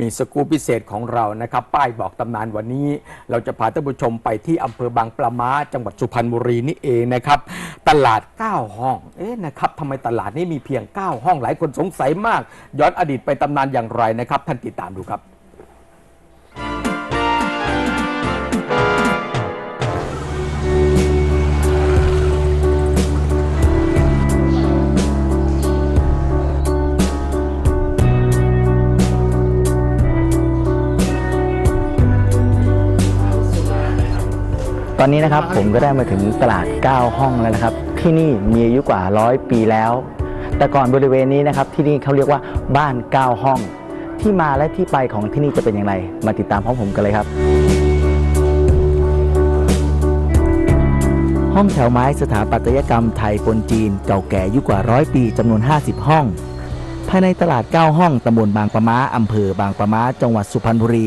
มีสกู๊ปพิเศษของเรานะครับ ป้ายบอกตำนานวันนี้ เราจะพาท่านผู้ชมไปที่อำเภอบางปลามาจังหวัดสุพรรณบุรีนี่เองนะครับ ตลาด 9 ห้อง เอ๊ะนะครับทำไมตลาดนี้มีเพียง 9 ห้องหลายคนสงสัยมาก ย้อนอดีตไปตำนานอย่างไรนะครับ ท่านติดตามดูครับ ตอนนี้นะครับผมก็ได้มาถึงตลาด 9 ห้องแล้วนะครับ ที่นี่มีอายุกว่าร้อยปีแล้ว แต่ก่อนบริเวณนี้นะครับที่นี่เขาเรียกว่าบ้าน 9 ห้อง ที่มาและที่ไปของที่นี่จะเป็นอย่างไร มาติดตามพร้อมผมกันเลยครับ ห้องแถวไม้สถาปัตยกรรมไทยปนจีน เก่าแก่อายุกว่าร้อยปีจำนวน 50 ห้อง ภายในตลาด 9 ห้องตำบลบางปะม้าอำเภอบางปะม้าจังหวัดสุพรรณบุรี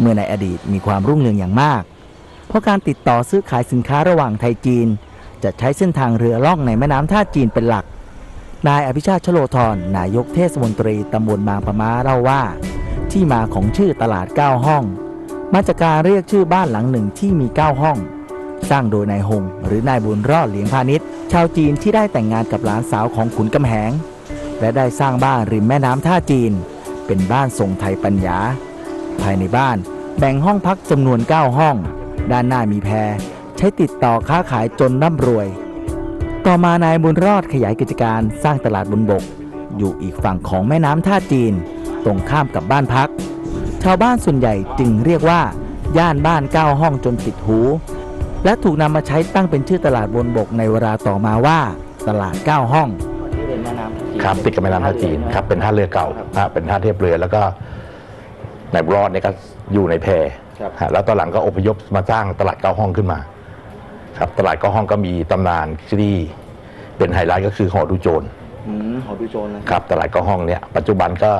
เมื่อในอดีตมีความรุ่งเรืองอย่างมาก เพราะการติดต่อซื้อขายสินค้าระหว่างไทยจีน จะใช้เส้นทางเรือล่องในแม่น้ำท่าจีนเป็นหลัก นายอภิชาติชโลธรนายกเทศมนตรีตำบลบางปะม้าเล่าว่า ที่มาของชื่อตลาด 9 ห้อง มาจากการเรียกชื่อบ้านหลังหนึ่งที่มี 9 ห้อง สร้างโดยนายหง หรือนายบุญรอดเหลียงพาณิชย์ชาวจีนที่ได้แต่งงานกับหลานสาวของขุนกำแหง และได้สร้างบ้านริมแม่น้ำท่าจีน เป็นบ้านทรงไทยปัญญา ภายในบ้านแบ่งห้องพักจำนวน 9 ห้อง ด้านหน้ามีแพร ใช้ติดต่อค้าขายจนร่ำรวย ต่อมานายบุญรอดขยายกิจการสร้างตลาดบนบก อยู่อีกฝั่งของแม่น้ำท่าจีน ตรงข้ามกับบ้านพัก ชาวบ้านส่วนใหญ่จึงเรียกว่า ย่านบ้าน9ห้องจนติดหู และถูกนำมาใช้ตั้งเป็นชื่อตลาดบนบกในเวลาต่อมาว่า ตลาด9ห้องครับติดกับแม่น้ำท่าจีนครับเป็นท่าเรือเก่าเป็นท่าเทียบเรือแล้วก็นายบุญรอดเนี่ยก็อยู่ในแพร ฮะแล้วตอนหลังก็อพยพมาสร้างตลาดเก้าห้องขึ้นมา ครับ ตลาดเก้าห้องก็มีตำนานที่เป็นไฮไลท์ก็คือหอดูโจรอืมหอดูโจรนะครับ ตลาดเก้าห้องเนี่ยปัจจุบันก็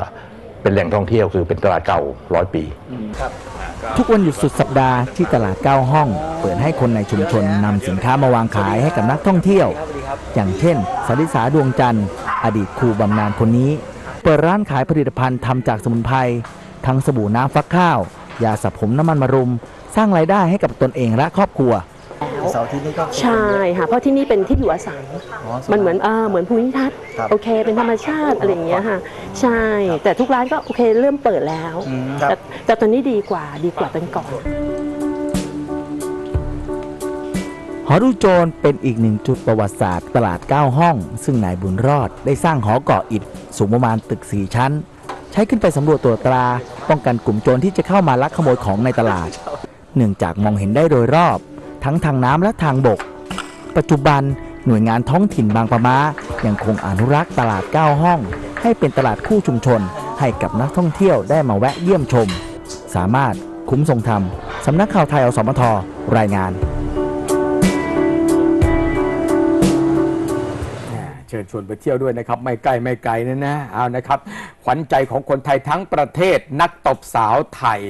เป็นแหล่งท่องเที่ยวคือเป็นตลาดเก่าร้อยปีทุกวันหยุดสุดสัปดาห์ที่ตลาด9ห้อง เปิดให้คนในชุมชนนำสินค้ามาวางขายให้กับนักท่องเที่ยว อย่างเช่นสาริสาดวงจันทร์ อดีตครูบำนาญคนนี้ เปิดร้านขายผลิตภัณฑ์ทำจากสมุนไพรทั้งสบู่น้ำฟักข้าว ยาสระผมน้ำมันมะรุม สร้างรายได้ให้กับตนเองและครอบครัวเสาร์อาที่นี่ก็ใช่ค่ะเพราะที่นี่เป็นที่อยู่อาศัยมันเหมือนเออเหมือนภูมิทัศน์ครับโอเค เป็นธรรมชาติอะไรอย่างเงี้ยค่ะ ใช่ แต่ทุกร้านก็โอเคเริ่มเปิดแล้ว อืมครับ แต่แต่ตอนนี้ดีกว่าดีกว่าเป็นก่อน หอดูโจรเป็นอีกหนึ่งจุดประวัติศาสตร์ตลาด 9 ห้อง ซึ่งนายบุญรอดได้สร้างหอเกาะอิฐสูงประมาณตึก 4 ชั้น ใช้ขึ้นไปสำรวจตัวจตรา ป้องกันกลุ่มโจรที่จะเข้ามาลักขโมยของในตลาด เนื่องจากมองเห็นได้โดยรอบ ทั้งทางน้ำและทางบก ปัจจุบันหน่วยงานท้องถิ่นบางปะมายังคงอนุรักษ์ตลาด 9 ห้อง ให้เป็นตลาดคู่ชุมชน ให้กับนักท่องเที่ยวได้มาแวะเยี่ยมชม สามารถคุ้มทรงธรรมสำนักข่าวไทยอสมทรายงาน ชิญชวนไปเที่ยวด้วยนะครับ ไม่ใกล้ไม่ไกลนะนะเอานะครับ ขวัญใจของคนไทยทั้งประเทศนักตบสาวไทย